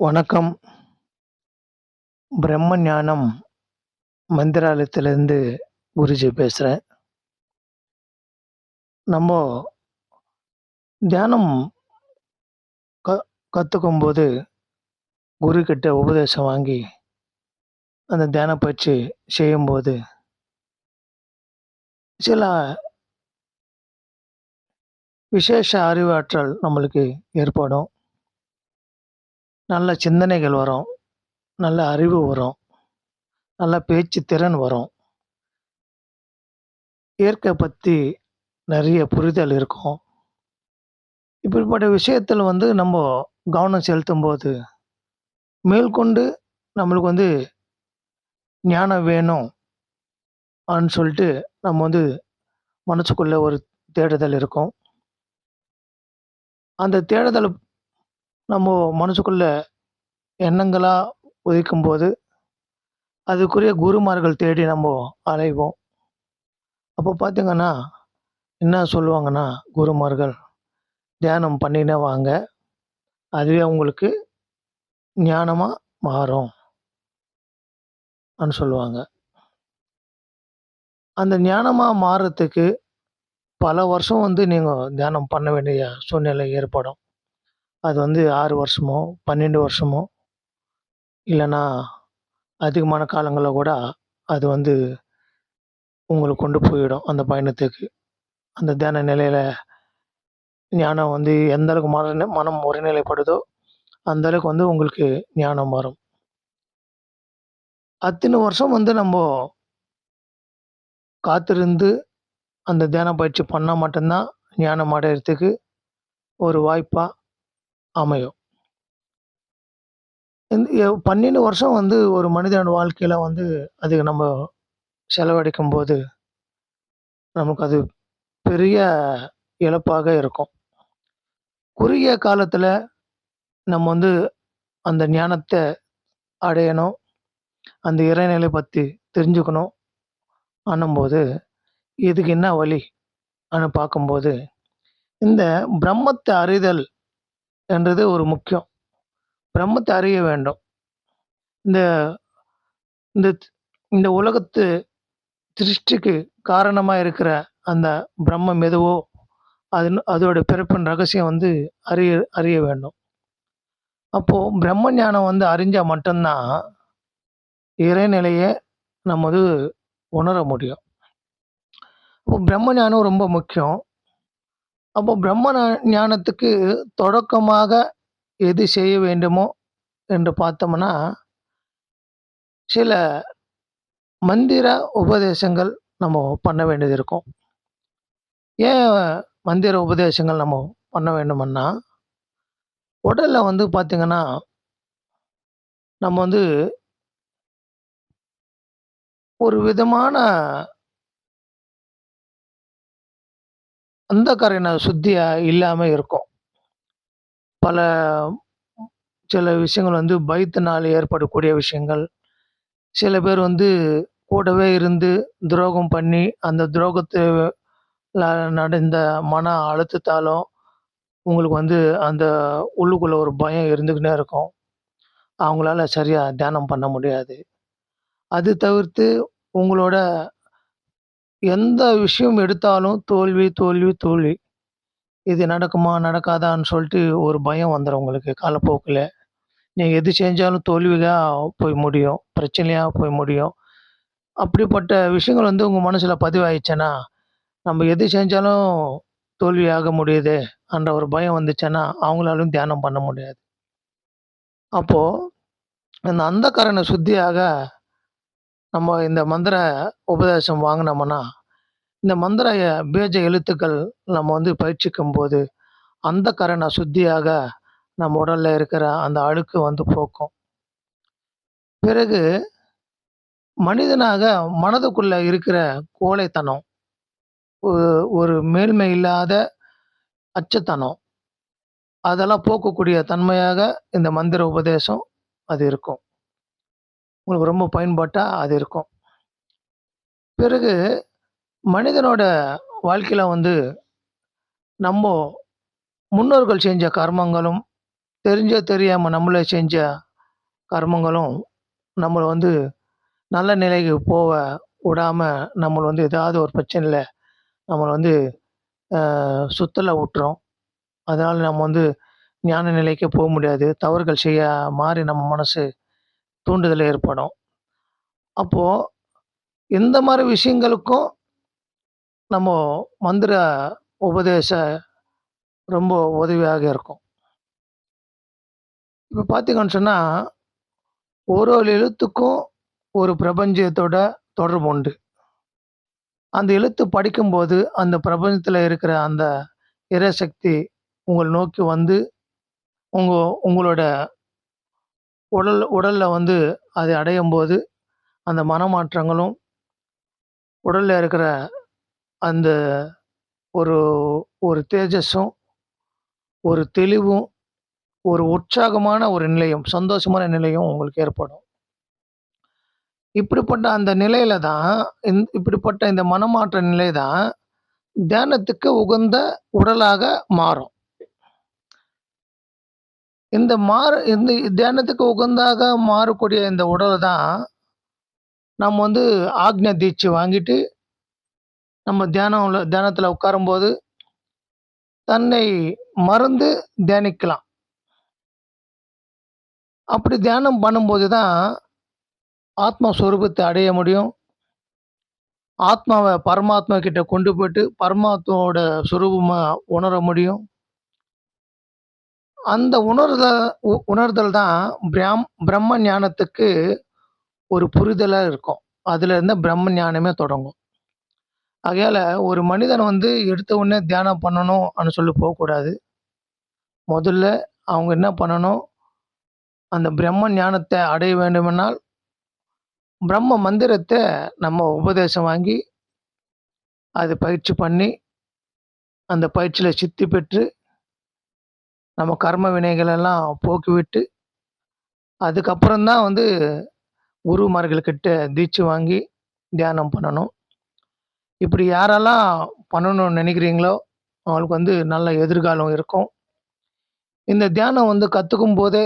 வணக்கம். பிரம்ம ஞானம் மந்திராலயத்திலேருந்து குருஜி பேசுகிறேன் நம்ம தியானம் க கற்றுக்கும்போது குருக்கிட்ட உபதேசம் வாங்கி, அந்த தியான பயிற்சி செய்யும்போது சில விசேஷ அறிவாற்றல் நம்மளுக்கு ஏற்படும். நல்ல சிந்தனைகள் வரும். நல்ல அறிவு வரும். நல்ல பேச்சு திறன் வரும். இயற்கை பற்றி நிறைய புரிதல் இருக்கும். இப்படிப்பட்ட விஷயத்தில் வந்து நம்ம கவனம் செலுத்தும் போது மேற்கொண்டு நம்மளுக்கு வந்து ஞானம் வேணும். அப்படின்னு சொல்லிட்டு நம்ம வந்து மனசுக்குள்ளே ஒரு தேடுதல் இருக்கும். அந்த தேடுதல் நம்ம மனசுக்குள்ள எண்ணங்களாக உதிக்கும்போது, அதுக்குரிய குருமார்கள் தேடி நம்ம அலைவோம். அப்போ பார்த்தீங்கன்னா, என்ன சொல்லுவாங்கன்னா, குருமார்கள், "தியானம் பண்ணினே வாங்க. அதுவே உங்களுக்கு ஞானமாக மாறும்." சொல்லுவாங்க. அந்த ஞானமாக மாறுறதுக்கு பல வருஷம் வந்து நீங்கள் தியானம் பண்ண வேண்டிய சூழ்நிலை ஏற்படும். அது வந்து ஆறு வருஷமோ, 12 வருஷமோ, இல்லைன்னா அதிகமான காலங்களில் கூட அது வந்து உங்களை கொண்டு போயிடும், அந்த பயணத்துக்கு. அந்த தியான நிலையில் ஞானம் வந்து எந்த அளவுக்கு மன மனம் ஒருநிலைப்படுதோ, அந்த அளவுக்கு வந்து உங்களுக்கு ஞானம் வரும். அத்தனை வருஷம் வந்து நம்ம காத்திருந்து, அந்த தியான பயிற்சி பண்ணால் மட்டும்தான் ஞானம் அடையிறதுக்கு ஒரு வாய்ப்பாக அமையும். இந்த பன்னெண்டு வருஷம் வந்து ஒரு மனிதன் வாழ்க்கையில் வந்து அதுக்கு நம்ம செலவழிக்கும் போது நமக்கு அது பெரிய இழப்பாக இருக்கும். குறுகிய காலத்தில் நம்ம வந்து அந்த ஞானத்தை அடையணும். அந்த இறைநிலை பற்றி தெரிஞ்சுக்கணும். அன்னும்போது, இதுக்கு என்ன வழி? அன்னு பார்க்கும்போது, இந்த பிரம்மத்தை அறிதல் என்றது ஒரு முக்கியம். பிரம்மத்தை அறிய வேண்டும். இந்த இந்த இந்த உலகத்து திருஷ்டிக்கு காரணமாக இருக்கிற அந்த பிரம்மம் எதுவோ, அது அதோட பிறப்பின் ரகசியம் வந்து அறிய அறிய வேண்டும். அப்போது பிரம்ம ஞானம் வந்து அறிஞ்சால் மட்டும்தான் இறைநிலையை நம்ம வந்து உணர முடியும். அப்போ பிரம்ம ஞானம் ரொம்ப முக்கியம். அப்போ பிரம்ம ஞானத்துக்கு தொடக்கமாக எது செய்ய வேண்டுமோ என்று பார்த்தோம்னா, சில மந்திர உபதேசங்கள் நம்ம பண்ண வேண்டியது இருக்கும். ஏன் மந்திர உபதேசங்கள் நம்ம பண்ண வேண்டுமன்னா, உடலில் வந்து பார்த்திங்கன்னா நம்ம வந்து ஒரு விதமான அந்த கரையின சுத்தியா இல்லாமல் இருக்கும். பல சில விஷயங்கள் வந்து பயத்தினால் ஏற்படக்கூடிய விஷயங்கள். சில பேர் வந்து கூடவே இருந்து துரோகம் பண்ணி, அந்த துரோகத்தை நடந்த மன அழுத்தத்தாலும், உங்களுக்கு வந்து அந்த உள்ளுக்குள்ள ஒரு பயம் இருந்துக்கிட்டே இருக்கும். அவங்களால சரியாக தியானம் பண்ண முடியாது. அது தவிர்த்து உங்களோட எந்த விஷயம் எடுத்தாலும் தோல்வி, தோல்வி, தோல்வி. இது நடக்குமா? நடக்காதான்னு சொல்லிட்டு ஒரு பயம் வந்துடும் உங்களுக்கு காலப்போக்கில் நீங்கள் எது செஞ்சாலும் தோல்வியாக போய் முடியும். பிரச்சனையாக போய் முடியும். அப்படிப்பட்ட விஷயங்கள் வந்து உங்கள் மனசில் பதிவாயிடுச்சுன்னா, நம்ம எது செஞ்சாலும் தோல்வியாக முடியுதே என்ற ஒரு பயம் வந்துச்சுன்னா, அவங்களாலும் தியானம் பண்ண முடியாது. அப்போது அந்த அந்தக்காரனை சுத்தியாக நம்ம இந்த மந்திர உபதேசம் வாங்கினோம்னா இந்த மந்திர பேஜ பீஜ எழுத்துக்கள் நம்ம வந்து பயிற்சிக்கும்போது, அந்தகரண சுத்தியாக நம்ம உடலில் இருக்கிற அந்த அழுக்கு வந்து போக்கும். பிறகு மனிதனாக மனதுக்குள்ளே இருக்கிற கோழைத்தனம், ஒரு ஒரு மேன்மை இல்லாத அச்சத்தனம், அதெல்லாம் போக்கக்கூடிய தன்மையாக இந்த மந்திர உபதேசம் அது இருக்கும். உங்களுக்கு ரொம்ப பயன்பாட்டாக அது இருக்கும். பிறகு மனிதனோட வாழ்க்கையில் வந்து, நம்ம முன்னோர்கள் செஞ்ச கர்மங்களும், தெரிஞ்ச தெரியாமல் நம்மளே செஞ்ச கர்மங்களும் நம்மளை வந்து நல்ல நிலைக்கு போக விடாமல் நம்மளை வந்து ஏதாவது ஒரு பிரச்சனையில் நம்மளை வந்து சுத்தல விட்டுரும் அதனால் நம்ம வந்து ஞான நிலைக்கு போக முடியாது தவறுகள் செய்ய மாறி நம்ம மனசு தூண்டுதல் ஏற்படும். அப்போது இந்த மாதிரி விஷயங்களுக்கும் நம்ம மந்திர உபதேச ரொம்ப உதவியாக இருக்கும். இப்போ பார்த்தீங்கன்னு சொன்னால் ஒரு ஒரு எழுத்துக்கும் ஒரு பிரபஞ்சத்தோட தொடர்பு உண்டு. அந்த எழுத்து படிக்கும்போது அந்த பிரபஞ்சத்தில் இருக்கிற அந்த இறைசக்தி உங்களை நோக்கி வந்து உங்கள் உங்களோட உடல் உடலில் வந்து அதை அடையும் போது அந்த மனமாற்றங்களும் உடலில் இருக்கிற அந்த ஒரு ஒரு தேஜஸும் ஒரு தெளிவும் ஒரு உற்சாகமான ஒரு நிலையும் சந்தோஷமான நிலையும் உங்களுக்கு ஏற்படும். இப்படிப்பட்ட அந்த நிலையில தான் இந் இப்படிப்பட்ட இந்த மனமாற்ற நிலை தான் தியானத்துக்கு உகந்த உடலாக மாறும். இந்த மாறு இந்த தியானத்துக்கு உகந்தாக மாறக்கூடிய இந்த உடலை தான் நம்ம வந்து ஆக்ஞ தீட்சை வாங்கிட்டு நம்ம தியானம் தியானத்தில் உட்காரும்போது தன்னை மறந்து தியானிக்கலாம். அப்படி தியானம் பண்ணும்போது தான் ஆத்மஸ்வரூபத்தை அடைய முடியும். ஆத்மாவை பரமாத்மா கிட்ட கொண்டு போயிட்டு பரமாத்மாவோட சுரூபமாக உணர முடியும். அந்த உணர்தல் உ- உணர்தல் தான் பிராம் பிரம்ம ஞானத்துக்கு ஒரு புரிதலாக இருக்கும். அதுலேருந்து பிரம்ம ஞானமே தொடங்கும். ஆகையால் ஒரு மனிதன் வந்து எடுத்த உடனே தியானம் பண்ணணும் சொல்லி போகக்கூடாது. முதல்ல அவங்க என்ன பண்ணணும்? அந்த பிரம்ம ஞானத்தை அடைய வேண்டுமென்றால் பிரம்ம மந்திரத்தை நம்ம உபதேசம் வாங்கி அது பயிற்சி பண்ணி அந்த பயிற்சியில் சித்தி பெற்று நம்ம கர்ம வினைகள் எல்லாம் போக்கிவிட்டு அதுக்கப்புறம் தான் வந்து குருமார்கள்கிட்ட தீட்சை வாங்கி தியானம் பண்ணணும். இப்படி யாரெல்லாம் பண்ணணும்னு நினைக்கிறீங்களோ அவங்களுக்கு வந்து நல்ல எதிர்காலம் இருக்கும். இந்த தியானம் வந்து கற்றுக்கும் போதே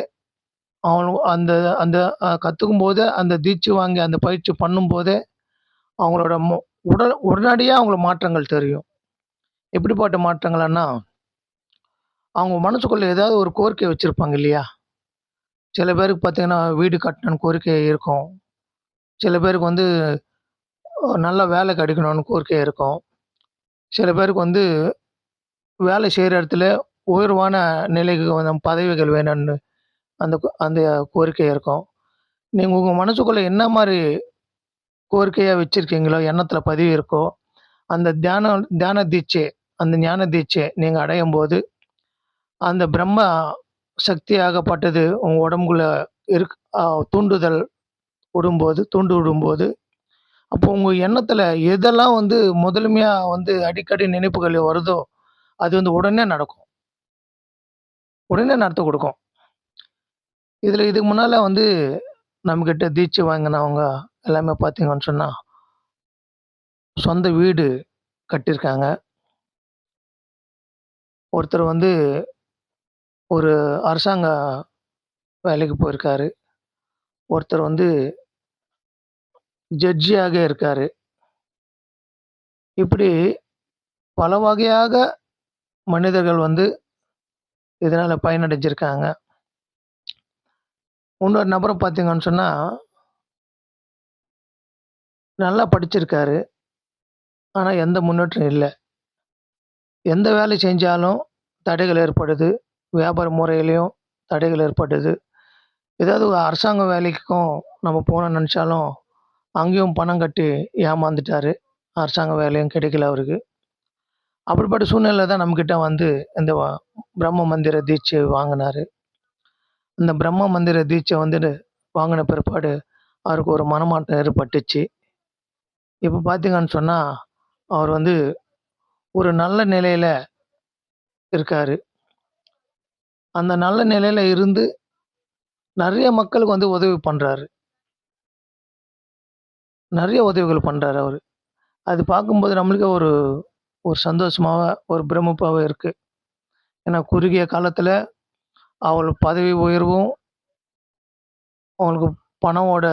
அவங்க அந்த அந்த கற்றுக்கும் போதே அந்த தீட்சை வாங்கி அந்த பயிற்சி பண்ணும்போதே அவங்களோட மு- உடல் உடனடியாக அவங்களுக்கு மாற்றங்கள் தெரியும். எப்படிப்பட்ட மாற்றங்கள்னா அவங்க மனசுக்குள்ளே ஏதாவது ஒரு கோரிக்கை வச்சுருப்பாங்க இல்லையா? சில பேருக்கு பார்த்தீங்கன்னா வீடு கட்டணும்னு கோரிக்கை இருக்கும். சில பேருக்கு வந்து நல்ல வேலை கிடைக்கணும்னு கோரிக்கை இருக்கும். சில பேருக்கு வந்து வேலை செய்கிற இடத்துல உயர்வான நிலைக்கு வந்து பதவிகள் வேணும்னு அந்த கோ- அந்த கோரிக்கை இருக்கும். நீங்கள் உங்கள் மனசுக்குள்ளே என்ன மாதிரி கோரிக்கையாக வச்சுருக்கீங்களோ எண்ணத்தில் பதிவு இருக்கோ அந்த தியான தியான தீட்சை அந்த ஞான தீட்சை நீங்கள் அடையும் போது அந்த பிரம்ம சக்தியாகப்பட்டது உங்கள் உடம்புக்குள்ள இருக் தூண்டுதல் விடும்போது தூண்டு விடும்போது. அப்போ உங்கள் எண்ணத்தில் எதெல்லாம் வந்து முதன்மையாக வந்து அடிக்கடி நினைப்புகள் வருதோ அது வந்து உடனே நடக்கும். உடனே நடத்த கொடுக்கும். இதில் இதுக்கு முன்னால் வந்து நம்மக்கிட்ட தீட்சை வாங்கினவங்க எல்லாமே பார்த்தீங்கன்னு சொன்னால் சொந்த வீடு கட்டியிருக்காங்க. ஒருத்தர் வந்து ஒரு அரசாங்க வேலைக்கு போயிருக்காரு. ஒருத்தர் வந்து ஜட்ஜியாக இருக்காரு. இப்படி பல வகையாக மனிதர்கள் வந்து இதனால் பயனடைஞ்சிருக்காங்க. இன்னொரு நபரை பார்த்தீங்கன்னு சொன்னால் நல்லா படிச்சிருக்காரு. ஆனால் எந்த முன்னேற்றம் இல்லை. எந்த வேலை செஞ்சாலும் தடைகள் ஏற்படுது. வியாபார முறையிலையும் தடைகள் ஏற்பட்டது. ஏதாவது அரசாங்க வேலைக்கும் நம்ம போன நினச்சாலும் அங்கேயும் பணம் கட்டி ஏமாந்துட்டார். அரசாங்க வேலையும் கிடைக்கல அவருக்கு. அப்படிப்பட்ட சூழ்நிலை தான் நம்மக்கிட்ட வந்து இந்த பிரம்ம மந்திர தீட்சை வாங்கினாரு. இந்த பிரம்ம மந்திர தீட்சை வந்துட்டு வாங்கின பிற்பாடு அவருக்கு ஒரு மனமாற்றம் ஏற்பட்டுச்சு. இப்போ பார்த்தீங்கன்னு சொன்னால் அவர் வந்து ஒரு நல்ல நிலையில் இருக்காரு. அந்த நல்ல நிலையில் இருந்து நிறைய மக்களுக்கு வந்து உதவி பண்ணுறாரு நிறைய உதவிகள் பண்ணுறாரு அவர். அது பார்க்கும்போது நம்மளுக்கே ஒரு ஒரு சந்தோஷமாக ஒரு பிரமிப்பாக இருக்குது ஏன்னா குறுகிய காலத்தில் அவள் பதவி உயர்வும் அவங்களுக்கு பணமோட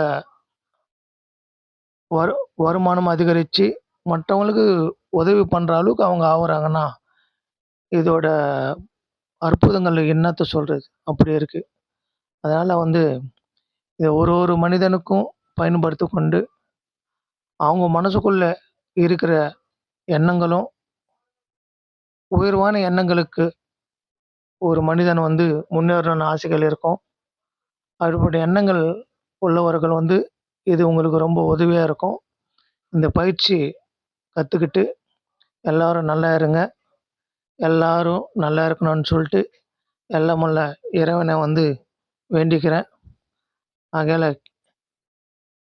வரு வருமானம் அதிகரித்து மற்றவங்களுக்கு உதவி பண்ணுற அளவுக்கு அவங்க ஆகுறாங்கன்னா இதோட அற்புதங்கள் என்னத்த சொல்கிறது அப்படி இருக்குது அதனால் வந்து இதை ஒரு ஒரு மனிதனுக்கும் பயன்படுத்தி கொண்டு அவங்க மனசுக்குள்ளே இருக்கிற எண்ணங்களும் உயர்வான எண்ணங்களுக்கு ஒரு மனிதன் வந்து முன்னேறணும்னு ஆசைகள் இருக்கும். அப்படிப்பட்ட எண்ணங்கள் உள்ளவர்கள் வந்து இது உங்களுக்கு ரொம்ப உதவியாக இருக்கும். இந்த பயிற்சி கற்றுக்கிட்டு எல்லோரும் நல்லா இருங்க. எல்லாரும் நல்லா இருக்கணும்னு சொல்லிட்டு எல்லாம் வல்ல இறைவனை வந்து வேண்டிக்கிறேன். ஆகையால்